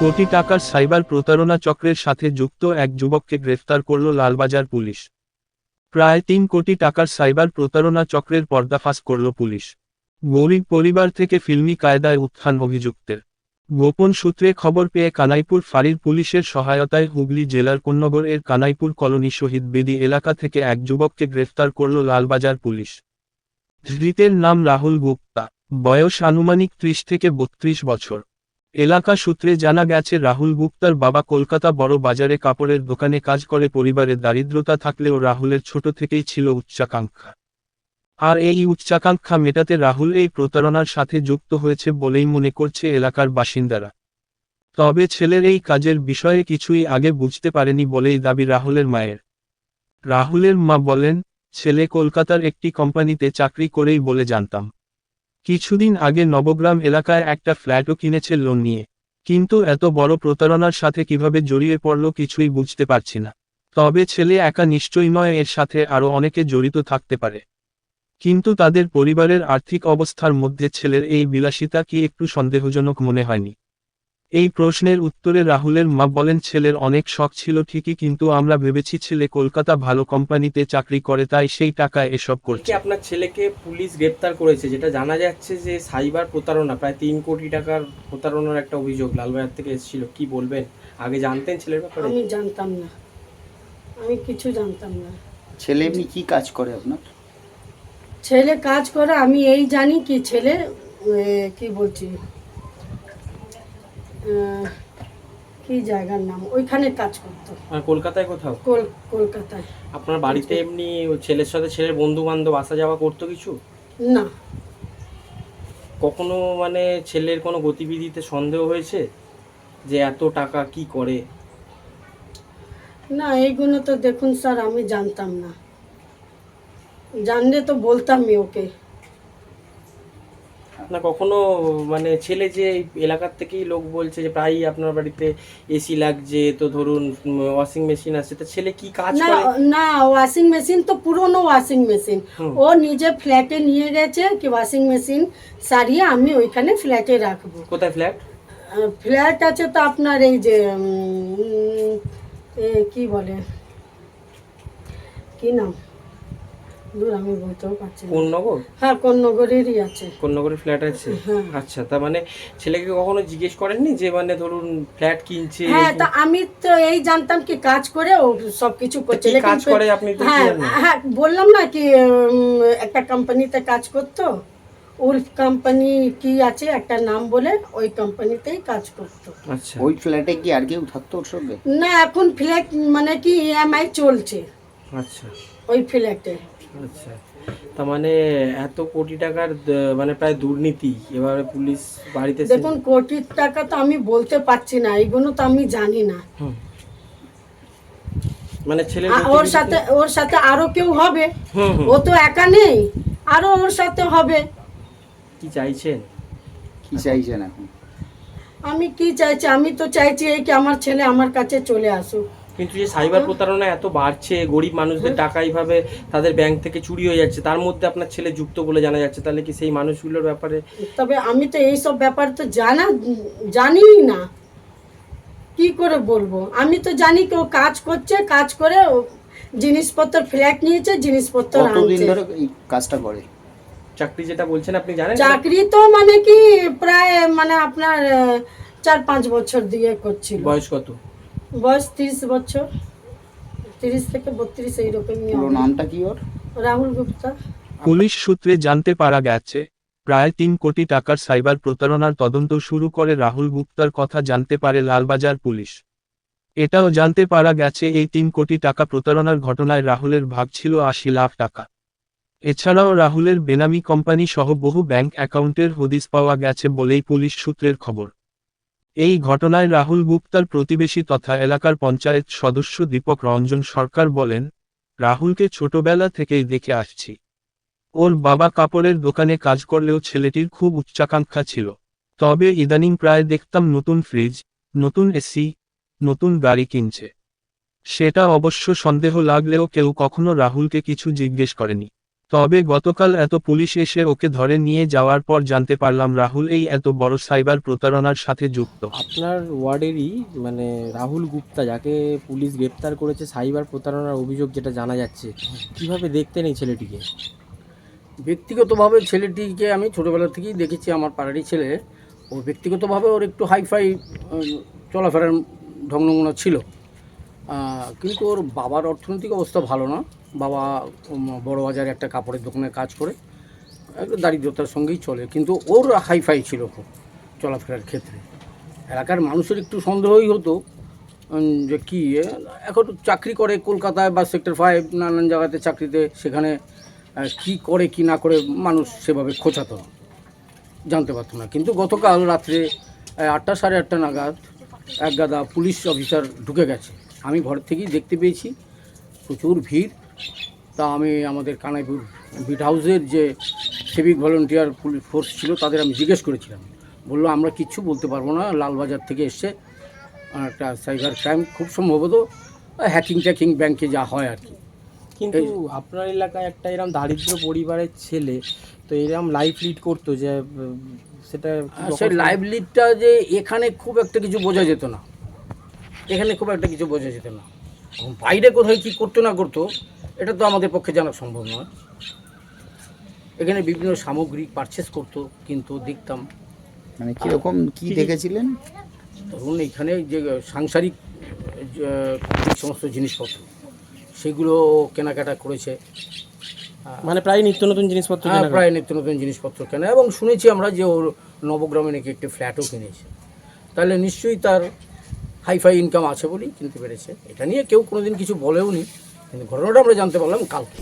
কোটি টাকার সাইবার প্রতারণা চক্রের সাথে যুক্ত এক যুবককে গ্রেফতার করল লালবাজার পুলিশ। প্রায় তিন কোটি টাকার সাইবার প্রতারণা চক্রের পর্দাফাশ করল পুলিশ। গরিব পরিবার থেকে ফিল্মি কায়দায় উত্থান অভিযুক্তের। গোপন সূত্রে খবর পেয়ে কানাইপুর ফাঁড়ির পুলিশের সহায়তায় হুগলি জেলার কোন্নগর এর কানাইপুর কলোনি শহীদ বেদি এলাকা থেকে এক যুবককে গ্রেফতার করল লালবাজার পুলিশ। ধৃতের নাম রাহুল গুপ্তা। বয়স আনুমানিক ত্রিশ থেকে বত্রিশ বছর। এলাকা সূত্রে জানা গেছে, রাহুল গুপ্তার বাবা কলকাতা বড় বাজারে কাপড়ের দোকানে কাজ করে, পরিবারে দারিদ্রতা থাকলেও রাহুলের ছোট থেকেই ছিল উচ্চাকাঙ্ক্ষা। আর এই উচ্চাকাঙ্ক্ষা মেটাতে রাহুল এই প্রতারণার সাথে যুক্ত হয়েছে বলেই মনে করছে এলাকার বাসিন্দারা। তবে ছেলের এই কাজের বিষয়ে কিছুই আগে বুঝতে পারেনি বলেই দাবি রাহুলের মায়ের। রাহুলের মা বলেন, ছেলে কলকাতার একটি কোম্পানিতে চাকরি করেই বলে জানতাম। কিছুদিন আগে নবগ্রাম এলাকায় একটা ফ্ল্যাটও কিনেছে লোন নিয়ে। কিন্তু এত বড় প্রতারণার সাথে কীভাবে জড়িয়ে পড়ল কিছুই বুঝতে পারছি না। তবে ছেলে একা নিশ্চয়ই নয়, এর সাথে আরও অনেকে জড়িত থাকতে পারে। কিন্তু তাদের পরিবারের আর্থিক অবস্থার মধ্যে ছেলের এই বিলাসিতা কি একটু সন্দেহজনক মনে হয়নি। এই প্রশ্নের উত্তরে রাহুলের মা বলেন ছেলের অনেক শখ ছিল ঠিকই কিন্তু আমরা ভেবেছি ছেলে কলকাতা ভালো কোম্পানিতে চাকরি করে তাই সেই টাকায় এসব করছে। আপনার ছেলেকে পুলিশ গ্রেপ্তার করেছে যেটা জানা যাচ্ছে যে সাইবার প্রতারণা প্রায় তিন কোটি টাকার প্রতারণার একটা অভিযোগ লালবাজার থেকে এসেছিল। কি বলবেন? আগে জানতেন ছেলের ব্যাপারে? আমি জানতাম না। আমি কিছু জানতাম না। ছেলে এমনি কি কাজ করে আপনার? ছেলে কাজ করে আমি এই জানি কি ছেলে কি বলছি? কি জায়গার নাম? ওইখানে কাজ করতো। মানে কলকাতায় কোথাও? কল- কলকাতায়। আপনার বাড়িতে এমনি ছেলের সাথে ছেলের বন্ধু বান্ধব আসা যাওয়া করতো কিছু? না। কখনো মানে ছেলের কোনো গতিবিধিতে সন্দেহ হয়েছে? যে এত টাকা কি করে? না এইগুলো তো দেখুন স্যার আমি জানতাম না। জানলে তো বলতামই ওকে। না কখনো মানে ছেলে যে এলাকার থেকেই লোক বলছে যে প্রায়ই আপনার বাড়িতে এসি লাগছে তো ধরুন ওয়াশিং মেশিন আছে তো ছেলে কি কাজ না করে? না ওয়াশিং মেশিন তো পুরনো ওয়াশিং মেশিন ও নিজে ফ্ল্যাটে নিয়ে গেছে কি ওয়াশিং মেশিন সারিয়ে আমি ওইখানে ফ্ল্যাটে রাখব। কোথায় ফ্ল্যাট ফ্ল্যাট আছে তো আপনার এই যে কি বলে কি নাম? দূর আমি বলতেও পারছি না। কোন নগর? হ্যাঁ কোন নগরেরই আছে। কোন নগরের ফ্ল্যাট আছে? হ্যাঁ। আচ্ছা তার মানে ছেলেকে কখনো জিজ্ঞেস করেননি যে মানে ধরুন ফ্ল্যাট কিনছে? হ্যাঁ তা আমি তো এই জানতাম কি কাজ করে ও সব কিছু করছে। কি কাজ করে আপনি তো হ্যাঁ জানেন না। হ্যাঁ বললাম না কি উম, একটা কোম্পানিতে কাজ করতো। উলফ কোম্পানি কি আছে একটা নাম বলে ওই কোম্পানিতেই কাজ করতো। আচ্ছা। ওই ফ্ল্যাটে কি আর কেউ থাকতো ওর সঙ্গে? না এখন ফ্ল্যাট মানে কি ইএমআই চলছে। আচ্ছা। ওই ফ্ল্যাটে আচ্ছা। তার মানে এত কোটি টাকার মানে প্রায় দুর্নীতি এবারে পুলিশ বাড়িতে দেখুন কোটি টাকা তো আমি বলতে পারছি না এইগুলো তো আমি জানি না। মানে ছেলে ওর সাথে ওর সাথে আরও কেউ হবে? ও তো একা নেই আরও ওর সাথে হবে। কি চাইছেন? কি চাইছেন এখন? আমি কি চাইছি? আমি তো চাইছি এই কি আমার ছেলে আমার কাছে চলে আসুক। কিন্তু যে সাইবার প্রতারণা এত বাড়ছে গরিব মানুষদের টাকা এইভাবে তাদের ব্যাংক থেকে চুরি হয়ে যাচ্ছে তার মধ্যে আপনার ছেলে যুক্ত বলে জানা যাচ্ছে তাহলে কি সেই মানুষগুলোর ব্যাপারে? তবে আমি তো এইসব ব্যাপার তো জানা জানিই না। কি করে বলব? আমি তো জানি কেউ কাজ করছে কাজ করে জিনিসপত্র ফ্ল্যাট নিয়েছে জিনিসপত্র কতদিন ধরে কাজটা করে? চাকরি যেটা বলছেন আপনি জানেন? চাকরি তো মানে কি প্রায় মানে আপনার চার পাঁচ বছর দিয়ে করছিল। বয়স কত? বয়স তিরিশ বছর। তিরিশ থেকে বত্রিশ এইরকমই পুরো নামটা কি ওর? রাহুল গুপ্তা। পুলিশ সূত্রে জানতে পারা গেছে প্রায় তিন কোটি টাকার সাইবার প্রতারণার তদন্ত শুরু করে রাহুল গুপ্তার কথা জানতে পারে লালবাজার পুলিশ। এটাও জানতে পারা গেছে এই তিন কোটি টাকা প্রতারণার ঘটনায় রাহুলের ভাগ ছিল আশি লাখ টাকা। এছাড়াও রাহুলের বেনামি কোম্পানি সহ বহু ব্যাংক অ্যাকাউন্টের হদিস পাওয়া গেছে বলেই পুলিশ সূত্রের খবর। এই ঘটনায় রাহুল গুপ্তার প্রতিবেশী তথা এলাকার পঞ্চায়েত সদস্য দীপক রঞ্জন সরকার বলেন, রাহুলকে ছোটবেলা থেকেই দেখে আসছি। ওর বাবা কাপড়ের দোকানে কাজ করলেও ছেলেটির খুব উচ্চাকাঙ্ক্ষা ছিল। তবে ইদানিং প্রায় দেখতাম নতুন ফ্রিজ, নতুন এসি, নতুন গাড়ি কিনছে। সেটা অবশ্য সন্দেহ লাগলেও কেউ কখনো রাহুলকে কিছু জিজ্ঞেস করেনি। তবে গতকাল এত পুলিশ এসে ওকে ধরে নিয়ে যাওয়ার পর জানতে পারলাম রাহুল এই এত বড় সাইবার প্রতারণার সাথে যুক্ত। আপনার ওয়ার্ডেরই মানে রাহুল গুপ্তা যাকে পুলিশ গ্রেপ্তার করেছে সাইবার প্রতারণার অভিযোগ যেটা জানা যাচ্ছে কীভাবে দেখতেন এই ছেলেটিকে? ব্যক্তিগতভাবে ছেলেটিকে আমি ছোটোবেলা থেকেই দেখেছি আমার পাড়ারই ছেলে। ও ব্যক্তিগতভাবে ওর একটু হাইফাই চলাফেরার ঢংনমুনা ছিল। কিন্তু ওর বাবার অর্থনৈতিক অবস্থা ভালো না। বাবা বড় বাজারে একটা কাপড়ের দোকানে কাজ করে দারিদ্রতার সঙ্গেই চলে। কিন্তু ওর হাইফাই ছিল খুব চলাফেরার ক্ষেত্রে। এলাকার মানুষের একটু সন্দেহই হতো যে কি এখন চাকরি করে কলকাতায় বা সেক্টর ফাইভ নানান জায়গাতে চাকরিতে, সেখানে কি করে, কি না করে মানুষ সেভাবে খোঁচাতো। জানতে পারতো না। কিন্তু গতকাল রাত্রে আটটা সাড়ে আটটা নাগাদ এক গাদা পুলিশ অফিসার ঢুকে গেছে। আমি ঘর থেকেই দেখতে পেয়েছি। প্রচুর ভিড়। তা আমি আমাদের কানাইপুর বিট হাউসের যে সিভিক ভলেন্টিয়ার পুলিশ ফোর্স ছিল তাদের আমি জিজ্ঞেস করেছিলাম। বলল আমরা কিচ্ছু বলতে পারব না। লালবাজার থেকে এসছে একটা সাইবার ক্রাইম খুব সম্ভবত হ্যাকিং ট্যাকিং ব্যাংকে যা হয় আর কি। কিন্তু আপনার এলাকায় একটা এরকম দারিদ্র পরিবারের ছেলে তো এরকম লাইফ লিড করতো যে সেটা কি আর লিডটা যে এখানে খুব একটা কিছু বোঝা যেত না। এখানে খুব একটা কিছু বোঝা যেত না। এখন বাইরে কোথায় কী করতো না করতো এটা তো আমাদের পক্ষে জানা সম্ভব নয়। এখানে বিভিন্ন সামগ্রী পারচেস করতো কিন্তু দেখতাম। মানে কীরকম কি দেখেছিলেন? ধরুন এখানে যে সাংসারিক যে সমস্ত জিনিসপত্র সেগুলো কেনাকাটা করেছে। মানে প্রায় নিত্য নতুন জিনিসপত্র হ্যাঁ প্রায় নিত্য নতুন জিনিসপত্র কেনা। এবং শুনেছি আমরা যে ওর নবগ্রামে নাকি একটি ফ্ল্যাটও কিনেছে। তাহলে নিশ্চয়ই তার হাইফাই ইনকাম আছে বলেই কিনতে পেরেছে। এটা নিয়ে কেউ কোনোদিন কিছু বলেও নি কিন্তু ঘটনাটা আমরা জানতে পারলাম কালকে।